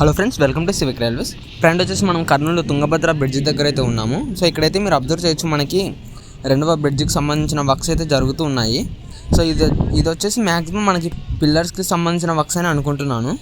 Hello friends welcome to civic railways friend వచ్చేసి మనం Kurnool Tungabhadra bridge దగ్గర అయితే ఉన్నాము. సో ఇక్కడైతే మీరు అబ్జర్వ్ చేయొచ్చు మనకి రెండవ బ్రిడ్జికి సంబంధించిన వర్క్స్ అయితే జరుగుతూ ఉన్నాయి. సో ఇది ఇది వచ్చేసి మ్యాక్సిమం మనకి పిల్లర్స్కి సంబంధించిన వర్క్స్ అని అనుకుంటున్నాను.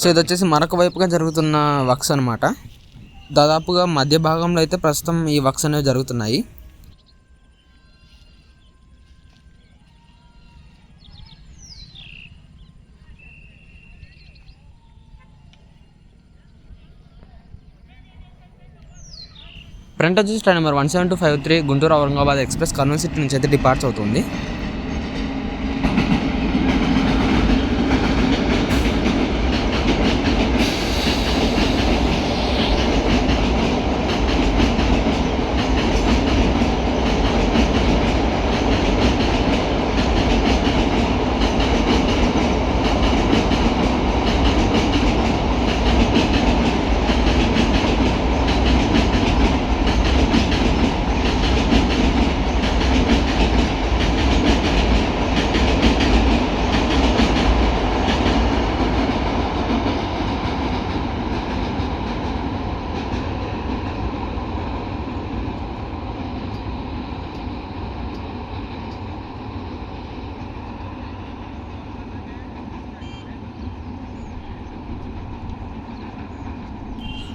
సో ఇది వచ్చేసి మరొక వైపుగా జరుగుతున్న వర్క్స్ అనమాట దాదాపుగా మధ్య భాగంలో అయితే ప్రస్తుతం ఈ వర్క్స్ అనేవి జరుగుతున్నాయి. ఫ్రంట్ వచ్చేసి train number one seven two five three Guntur Aurangabad express Kurnool city నుంచి అయితే డిపార్ట్స్ అవుతుంది.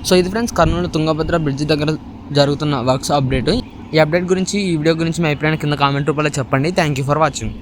సో ఇది ఫ్రెండ్స్ కర్నూలు తుంగభద్ర బ్రిడ్జ్ దగ్గర జరుగుతున్న వర్క్స్ అప్డేట్. ఈ అప్డేట్ గురించి ఈ వీడియో గురించి మీ అభిప్రాయాన్ని కింద కామెంట్ రూపంలో చెప్పండి. Thank you for watching